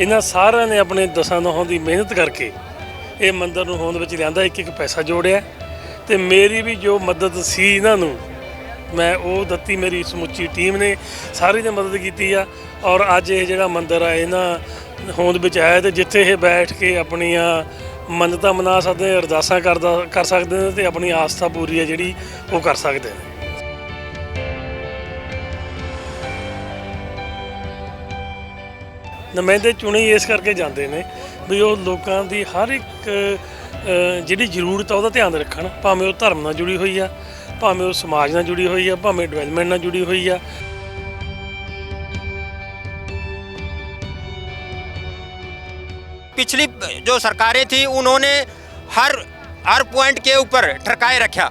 ਇਹਨਾਂ ਸਾਰਿਆਂ ਨੇ ਆਪਣੇ ਦਸਾਂ ਨੌਹਾਂ ਦੀ ਮਿਹਨਤ ਕਰਕੇ ਇਹ ਮੰਦਿਰ ਨੂੰ ਹੋਂਦ ਵਿੱਚ ਲਿਆਂਦਾ, ਇੱਕ ਇੱਕ ਪੈਸਾ ਜੋੜਿਆ। ਤੇ ਮੇਰੀ ਵੀ ਜੋ ਮਦਦ ਸੀ ਇਹਨਾਂ ਨੂੰ, ਮੈਂ ਉਹ ਦਿੱਤੀ ਮੇਰੀ ਸਮੁੱਚੀ ਟੀਮ ਨੇ, ਸਾਰੀ ਨੇ ਮਦਦ ਕੀਤੀ ਆ। ਔਰ ਅੱਜ ਇਹ ਜਿਹੜਾ ਮੰਦਿਰ ਆ, ਇਹਨਾਂ ਹੋਂਦ ਵਿੱਚ ਆਇਆ ਤੇ ਜਿੱਥੇ ਇਹ ਬੈਠ ਕੇ ਆਪਣੀਆਂ ਮੰਨਤਾਂ ਮਨਾ ਸਕਦੇ, ਅਰਦਾਸਾਂ ਕਰਦਾ, ਕਰ ਸਕਦੇ ਨੇ ਤੇ ਆਪਣੀ ਆਸਥਾ ਪੂਰੀ ਹੈ ਜਿਹੜੀ ਉਹ ਕਰ ਸਕਦੇ ਨੇ। ਨੁਮਾਇੰਦੇ ਚੁਣੇ ਹੀ ਇਸ ਕਰਕੇ ਜਾਂਦੇ ਨੇ ਵੀ ਉਹ ਲੋਕਾਂ ਦੀ ਹਰ ਇੱਕ ਅ, ਜਿਹੜੀ ਜ਼ਰੂਰਤ ਆ ਉਹਦਾ ਧਿਆਨ ਰੱਖਣ ਭਾਵੇਂ ਉਹ ਧਰਮ ਨਾਲ ਜੁੜੀ ਹੋਈ ਆ ਭਾਵੇਂ ਉਹ ਸਮਾਜ ਨਾਲ ਜੁੜੀ ਹੋਈ ਆ ਭਾਵੇਂ ਡਿਵੈਲਪਮੈਂਟ ਨਾਲ ਜੁੜੀ ਹੋਈ ਆ पिछली जो सरकारें थी उन्होंने हर हर पॉइंट के ऊपर ठरकाए रखा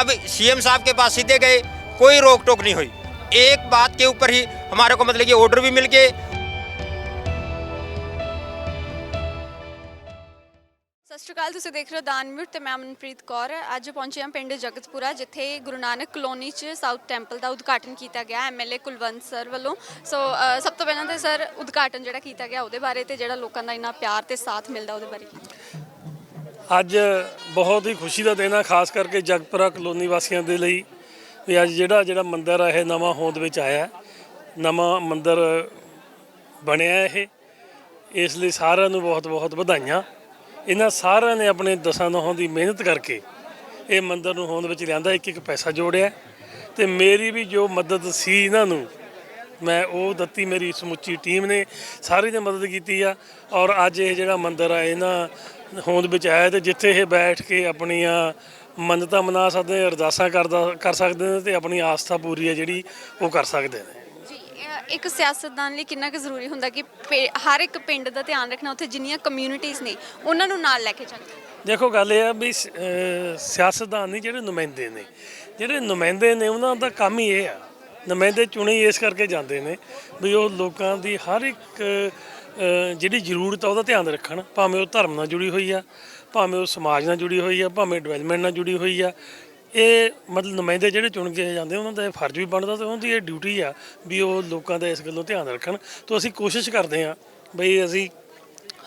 अब सीएम साहब के पास सीधे गए कोई रोक टोक नहीं हुई एक बात के ऊपर ही हमारे को मतलब कि ऑर्डर भी मिल गए ਸਤਿ ਸ਼੍ਰੀ ਅਕਾਲ ਤੁਸੀਂ ਦੇਖ ਰਹੇ ਹੋ ਦਾਨ ਮਿਊਟ ਤੇ ਮੈਂ ਅਮਨਪ੍ਰੀਤ ਕੌਰ ਅੱਜ ਪਹੁੰਚੇ ਹਾਂ ਪਿੰਡ ਜਗਤਪੁਰਾ ਜਿੱਥੇ ਗੁਰੂ ਨਾਨਕ ਕਲੋਨੀ 'ਚ ਸਾਊਥ ਟੈਂਪਲ ਦਾ ਉਦਘਾਟਨ ਕੀਤਾ ਗਿਆ ਐਮਐਲਏ ਕੁਲਵੰਤ ਸਰ ਵੱਲੋਂ ਸੋ ਅ, ਸਭ ਤੋਂ ਪਹਿਲਾਂ ਤੇ ਸਰ ਉਦਘਾਟਨ ਜਿਹੜਾ ਕੀਤਾ ਗਿਆ ਉਹਦੇ ਬਾਰੇ ਤੇ ਜਿਹੜਾ ਲੋਕਾਂ ਦਾ ਇੰਨਾ ਪਿਆਰ ਤੇ ਸਾਥ ਮਿਲਦਾ ਉਹਦੇ ਬਾਰੇ ਅੱਜ ਬਹੁਤ ਹੀ ਖੁਸ਼ੀ ਦਾ ਦਿਨ ਆ ਖਾਸ ਕਰਕੇ ਜਗਤਪੁਰਾ ਕਲੋਨੀ ਵਾਸੀਆਂ ਦੇ ਲਈ ਵੀ ਅੱਜ ਜਿਹੜਾ ਜਿਹੜਾ ਮੰਦਿਰ ਆ, ਇਹ ਨਵਾਂ ਹੋਂਦ ਵਿੱਚ ਆਇਆ ਨਵਾਂ ਮੰਦਿਰ ਬਣਿਆ ਇਹ। ਇਸ ਲਈ ਸਾਰਿਆਂ ਨੂੰ ਬਹੁਤ ਬਹੁਤ ਵਧਾਈਆਂ। ਇਹਨਾਂ ਸਾਰਿਆਂ ਨੇ ਆਪਣੇ ਦਸਾਂ ਨੌਹਾਂ ਦੀ ਮਿਹਨਤ ਕਰਕੇ ਇਹ ਮੰਦਿਰ ਨੂੰ ਹੋਂਦ ਵਿੱਚ ਲਿਆਂਦਾ, ਇੱਕ ਇੱਕ ਪੈਸਾ ਜੋੜਿਆ। ਤੇ ਮੇਰੀ ਵੀ ਜੋ ਮਦਦ ਸੀ ਇਹਨਾਂ ਨੂੰ, ਮੈਂ ਉਹ ਦਿੱਤੀ ਮੇਰੀ ਸਮੁੱਚੀ ਟੀਮ ਨੇ, ਸਾਰੀ ਨੇ ਮਦਦ ਕੀਤੀ ਆ। ਔਰ ਅੱਜ ਇਹ ਜਿਹੜਾ ਮੰਦਿਰ ਆ, ਇਹਨਾਂ ਹੋਂਦ ਵਿੱਚ ਆਇਆ ਤੇ ਜਿੱਥੇ ਇਹ ਬੈਠ ਕੇ ਆਪਣੀਆਂ ਮੰਨਤਾਂ ਮਨਾ ਸਕਦੇ ਅਰਦਾਸਾਂ ਕਰਦਾ ਕਰ ਸਕਦੇ ਨੇ ਤੇ ਆਪਣੀ ਆਸਥਾ ਪੂਰੀ ਹੈ ਜਿਹੜੀ ਉਹ ਕਰ ਸਕਦੇ ਨੇ। ਇੱਕ ਸਿਆਸਤਦਾਨ ਲਈ ਕਿੰਨਾ ਕੁ ਜ਼ਰੂਰੀ ਹੁੰਦਾ ਕਿ ਪੇ- ਹਰ ਇੱਕ ਪਿੰਡ ਦਾ ਧਿਆਨ ਰੱਖਣਾ ਉੱਥੇ ਜਿੰਨੀਆਂ ਕਮਿਊਨਿਟੀਆਂ ਨੇ ਉਹਨਾਂ ਨੂੰ ਨਾਲ ਲੈ ਕੇ ਚੱਲਣਾ ਦੇਖੋ ਗੱਲ ਇਹ ਆ ਵੀ ਸ- ਅਹ ਸਿਆਸਤਦਾਨ ਨਹੀਂ ਜਿਹੜੇ ਨੁਮਾਇੰਦੇ ਨੇ। ਜਿਹੜੇ ਨੁਮਾਇੰਦੇ ਨੇ ਉਹਨਾਂ ਦਾ ਕੰਮ ਹੀ ਇਹ ਆ। ਨੁਮਾਇੰਦੇ ਚੁਣੇ ਇਸ ਕਰਕੇ ਜਾਂਦੇ ਨੇ ਵੀ ਉਹ ਲੋਕਾਂ ਦੀ ਹਰ ਇੱਕ ਅਹ, ਜਿਹੜੀ ਜ਼ਰੂਰਤ ਆ ਉਹਦਾ ਧਿਆਨ ਰੱਖਣ। ਭਾਵੇਂ ਉਹ ਧਰਮ ਨਾਲ ਜੁੜੀ ਹੋਈ ਆ ਭਾਵੇਂ ਉਹ ਸਮਾਜ ਨਾਲ ਜੁੜੀ ਹੋਈ ਆ, ਭਾਵੇਂ ਡਿਵੈਲਪਮੈਂਟ ਨਾਲ ਜੁੜੀ ਹੋਈ ਆ, ਇਹ ਮਤਲਬ ਨੁਮਾਇੰਦੇ ਜਿਹੜੇ ਚੁਣ ਕੇ ਜਾਂਦੇ, ਉਹਨਾਂ ਦਾ ਇਹ ਫਰਜ਼ ਵੀ ਬਣਦਾ ਤੇ ਉਹਨਾਂ ਦੀ ਇਹ ਡਿਊਟੀ ਆ ਵੀ ਉਹ ਲੋਕਾਂ ਦਾ ਇਸ ਗੱਲੋਂ ਧਿਆਨ ਰੱਖਣ। ਤੋਂ ਅਸੀਂ ਕੋਸ਼ਿਸ਼ ਕਰਦੇ ਆ ਬਈ ਅਸੀਂ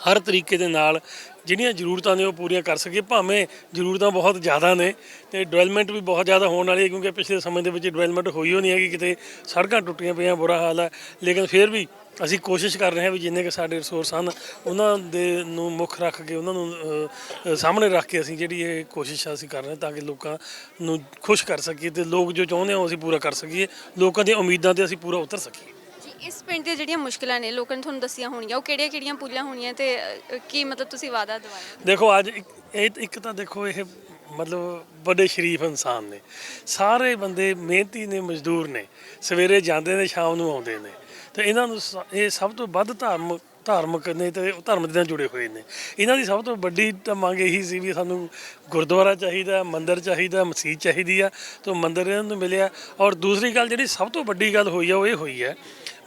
ਹਰ ਤਰੀਕੇ ਦੇ ਨਾਲ ਜਿਹੜੀਆਂ ਜ਼ਰੂਰਤਾਂ ਨੇ ਉਹ ਪੂਰੀਆਂ ਕਰ ਸਕੀਏ, ਭਾਵੇਂ ਜ਼ਰੂਰਤਾਂ ਬਹੁਤ ਜ਼ਿਆਦਾ ਨੇ ਤੇ ਡਿਵੈਲਪਮੈਂਟ ਵੀ ਬਹੁਤ ਜ਼ਿਆਦਾ ਹੋਣ ਵਾਲੀ ਹੈ, ਕਿਉਂਕਿ ਪਿਛਲੇ ਸਮੇਂ ਦੇ ਵਿੱਚ ਡਿਵੈਲਪਮੈਂਟ ਹੋਈ ਹੋ ਨਹੀਂ ਹੈਗੀ, ਕਿਤੇ ਸੜਕਾਂ ਟੁੱਟੀਆਂ ਪਈਆਂ, ਬੁਰਾ ਹਾਲ ਹੈ, ਲੇਕਿਨ ਫਿਰ ਵੀ ਅਸੀਂ ਕੋਸ਼ਿਸ਼ ਕਰ ਰਹੇ ਹਾਂ ਵੀ ਜਿੰਨੇ ਕਿ ਸਾਡੇ ਰਿਸੋਰਸ ਹਨ ਉਹਨਾਂ ਦੇ ਨੂੰ ਮੁੱਖ ਰੱਖ ਕੇ ਉਹਨਾਂ ਨੂੰ ਸਾਹਮਣੇ ਰੱਖ ਕੇ ਅਸੀਂ ਜਿਹੜੀ ਇਹ ਕੋਸ਼ਿਸ਼ ਅਸੀਂ ਕਰ ਰਹੇ ਹਾਂ ਤਾਂ ਕਿ ਲੋਕਾਂ ਨੂੰ ਖੁਸ਼ ਕਰ ਸਕੀਏ ਤੇ ਲੋਕ ਜੋ ਚਾਹੁੰਦੇ ਆ ਉਹ ਅਸੀਂ ਪੂਰਾ ਕਰ ਸਕੀਏ ਲੋਕਾਂ ਦੀਆਂ ਉਮੀਦਾਂ ਤੇ ਅਸੀਂ ਪੂਰਾ ਉਤਰ ਸਕੀਏ। ਜੀ ਇਸ ਪਿੰਡ ਦੀਆਂ ਜਿਹੜੀਆਂ ਮੁਸ਼ਕਲਾਂ ਨੇ ਲੋਕਾਂ ਨੇ ਤੁਹਾਨੂੰ ਦੱਸੀਆਂ ਹੋਣਗੀਆਂ ਉਹ ਕਿਹੜੀਆਂ ਕਿਹੜੀਆਂ ਪੂਰੀਆਂ ਹੋਣੀਆਂ ਤੇ ਅ, ਕੀ ਮਤਲਬ ਤੁਸੀਂ ਵਾਅਦਾ ਦਵਾਇਆ? ਦੇਖੋ ਅੱਜ ਇੱਕ ਇਹ ਇੱਕ ਤਾਂ ਦੇਖੋ ਇਹ ਮਤਲਬ ਵੱਡੇ ਸ਼ਰੀਫ ਇਨਸਾਨ ਨੇ। ਸਾਰੇ ਬੰਦੇ ਮਿਹਨਤੀ ਨੇ ਮਜ਼ਦੂਰ ਨੇ। ਸਵੇਰੇ ਜਾਂਦੇ ਨੇ ਸ਼ਾਮ ਨੂੰ ਆਉਂਦੇ ਨੇ। ਤੇ ਇਹਨਾਂ ਨੂੰ ਸ- ਇਹ ਸਭ ਤੋਂ ਵੱਧ ਧਰਮ ਧਾਰਮਿਕ ਨੇ ਤੇ ਉਹ ਧਰਮ ਦੇ ਨਾਲ ਜੁੜੇ ਹੋਏ ਨੇ। ਇਹਨਾਂ ਦੀ ਸਭ ਤੋਂ ਵੱਡੀ ਤਾਂ ਮੰਗ ਇਹੀ ਸੀ ਵੀ ਸਾਨੂੰ ਗੁਰਦੁਆਰਾ ਚਾਹੀਦਾ ਮੰਦਿਰ ਚਾਹੀਦਾ ਮਸਜਿਦ ਚਾਹੀਦੀ ਆ ਤੋਂ ਮੰਦਿਰ ਇਹਨਾਂ ਨੂੰ ਮਿਲਿਆ। ਔਰ ਦੂਸਰੀ ਗੱਲ ਜਿਹੜੀ ਸਭ ਤੋਂ ਵੱਡੀ ਗੱਲ ਹੋਈ ਆ ਉਹ ਇਹ ਹੋਈ ਹੈ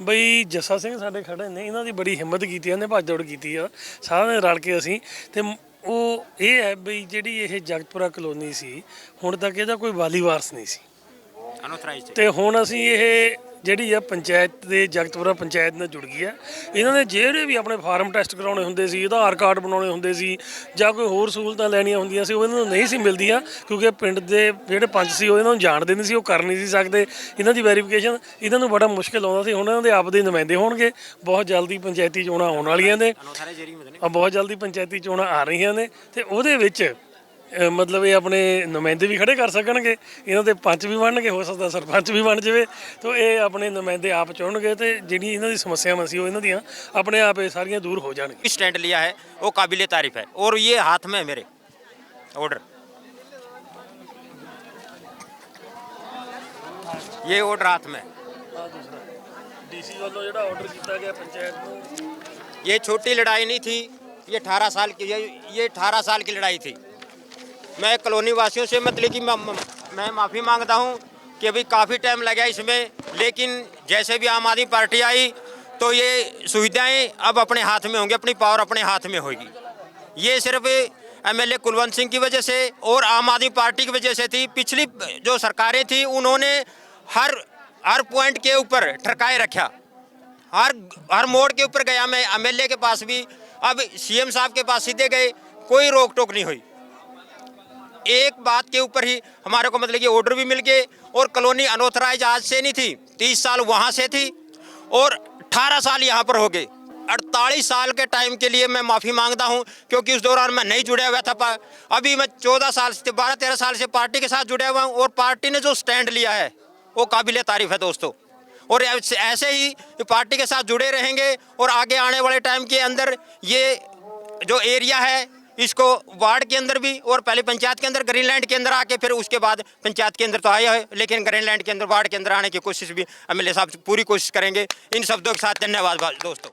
ਬਈ ਜੱਸਾ ਸਿੰਘ ਸਾਡੇ ਖੜੇ ਨੇ ਇਹਨਾਂ ਦੀ ਬੜੀ ਹਿੰਮਤ ਕੀਤੀ ਆ, ਇਹਨੇ ਭੱਜ ਦੌੜ ਕੀਤੀ ਆ। ਸਾਰਿਆਂ ਨੇ ਰਲ ਕੇ ਅਸੀਂ ਤੇ ਮ- ਉਹ ਇਹ ਹੈ ਬਈ ਜਿਹੜੀ ਇਹ ਜਗਤਪੁਰਾ ਕਲੋਨੀ ਸੀ ਹੁਣ ਤੱਕ ਇਹਦਾ ਕੋਈ ਵਾਲੀ ਵਾਰਸ ਨਹੀਂ ਸੀ। ਅਨੋਥਰਾਈਜ਼ਡ ਤੇ ਹੁਣ ਅਸੀਂ ਇਹ ਜਿਹੜੀ ਆ ਪੰਚਾਇਤ ਦੇ ਜਗਤਪੁਰਾ ਪੰਚਾਇਤ ਨਾਲ ਜੁੜ ਗਈ ਆ। ਇਹਨਾਂ ਨੇ ਜਿਹੜੇ ਵੀ ਆਪਣੇ ਫਾਰਮ ਟੈਸਟ ਕਰਾਉਣੇ ਹੁੰਦੇ ਸੀ ਆਧਾਰ ਕਾਰਡ ਬਣਾਉਣੇ ਹੁੰਦੇ ਸੀ ਜਾਂ ਕੋਈ ਹੋਰ ਸਹੂਲਤਾਂ ਲੈਣੀਆਂ ਹੁੰਦੀਆਂ ਸੀ ਉਹ ਇਹਨਾਂ ਨੂੰ ਨਹੀਂ ਸੀ ਮਿਲਦੀਆਂ ਕਿਉਂਕਿ ਪਿੰਡ ਦੇ ਜਿਹੜੇ ਪੰਚ ਸੀ ਉਹ ਇਹਨਾਂ ਨੂੰ ਜਾਣਦੇ ਨਹੀਂ ਸੀ ਉਹ ਕਰ ਨਹੀਂ ਸੀ ਸਕਦੇ। ਇਹਨਾਂ ਦੀ ਵੈਰੀਫਿਕੇਸ਼ਨ ਇਹਨਾਂ ਨੂੰ ਬੜਾ ਮੁਸ਼ਕਲ ਆਉਂਦਾ ਸੀ ਹੁਣ ਇਹਨਾਂ ਦੇ ਆਪ ਦੇ ਨੁਮਾਇੰਦੇ ਹੋਣਗੇ। ਬਹੁਤ ਜਲਦੀ ਪੰਚਾਇਤੀ ਚੋਣਾਂ ਆਉਣ ਵਾਲੀਆਂ ਨੇ। ਬਹੁਤ ਜਲਦੀ ਪੰਚਾਇਤੀ ਚੋਣਾਂ ਆ ਰਹੀਆਂ ਨੇ। ਤੇ ਉਹਦੇ ਵਿੱਚ ਅ, ਮਤਲਬ ਇਹ ਆਪਣੇ ਨੁਮਾਇੰਦੇ ਵੀ ਖੜੇ ਕਰ ਸਕਣਗੇ ਇਹਨਾਂ ਦੇ ਪੰਚ ਵੀ ਬਣਨਗੇ ਹੋ ਸਕਦਾ ਸਰਪੰਚ ਵੀ ਬਣ ਜਾਵੇ ਤਾਂ ਇਹ ਆਪਣੇ ਨੁਮਾਇੰਦੇ ਆਪ ਚੁਣਨਗੇ ਤੇ ਜਿਹੜੀ ਇਹਨਾਂ ਦੀ ਸਮੱਸਿਆਵਾਂ ਸੀ ਉਹ ਇਹਨਾਂ ਦੀਆਂ ਆਪਣੇ ਆਪ ਇਹ ਸਾਰੀਆਂ ਦੂਰ ਹੋ ਜਾਣਗੀਆਂ स्टैंड लिया है वो काबिल तारीफ है और ये हाथ में है मेरे ऑर्डर ये ऑर्डर हाथ में है। ਡੀਸੀ ਵੱਲੋਂ ਜਿਹੜਾ ਆਰਡਰ ਕੀਤਾ ਗਿਆ ਪੰਚਾਇਤ ਨੂੰ ये छोटी लड़ाई नहीं थी ये अठारह साल की ये ये अठारह साल की लड़ाई थी मैं कॉलोनी वासियों से मतलब कि मैं, माफ़ी माँगता हूँ कि अभी काफ़ी टाइम लगा इसमें लेकिन जैसे भी आम आदमी पार्टी आई तो ये सुविधाएँ अब अपने हाथ में होंगी अपनी पावर अपने हाथ में होगी। ये सिर्फ़ एमएलए कुलवंत सिंह की वजह से और आम आदमी पार्टी की वजह से थी। पिछली जो सरकारें थी उन्होंने हर हर पॉइंट के ऊपर ठरकाए रखा। हर हर मोड़ के ऊपर गया। मैं एमएलए के पास भी अब सीएम साहब के पास सीधे गए कोई रोक टोक नहीं हुई। एक बात के ऊपर ही हमारे को मतलब कि ऑर्डर भी मिल गए और कॉलोनी अनऑथराइज आज से नहीं थी, तीस साल वहाँ से थी और अठारह साल यहाँ पर हो गए। अड़तालीस साल के टाइम के लिए मैं माफ़ी माँगता हूँ क्योंकि उस दौरान मैं नहीं जुड़ा हुआ था। अभी मैं चौदह साल से, बारह, तेरह साल से पार्टी के साथ जुड़ा हुआ हूँ और पार्टी ने जो स्टैंड लिया है, वो काबिल तारीफ़ है दोस्तों। और ऐसे ही पार्टी के साथ जुड़े रहेंगे और आगे आने वाले टाइम के अंदर ये जो एरिया है इसको वार्ड के अंदर भी और पहले पंचायत के अंदर ग्रीन लैंड के अंदर आके फिर उसके बाद पंचायत के अंदर तो आया है, लेकिन ग्रीन लैंड के अंदर, वार्ड के अंदर आने की कोशिश भी एमएलए साहब पूरी कोशिश करेंगे। इन शब्दों के साथ धन्यवाद दोस्तों।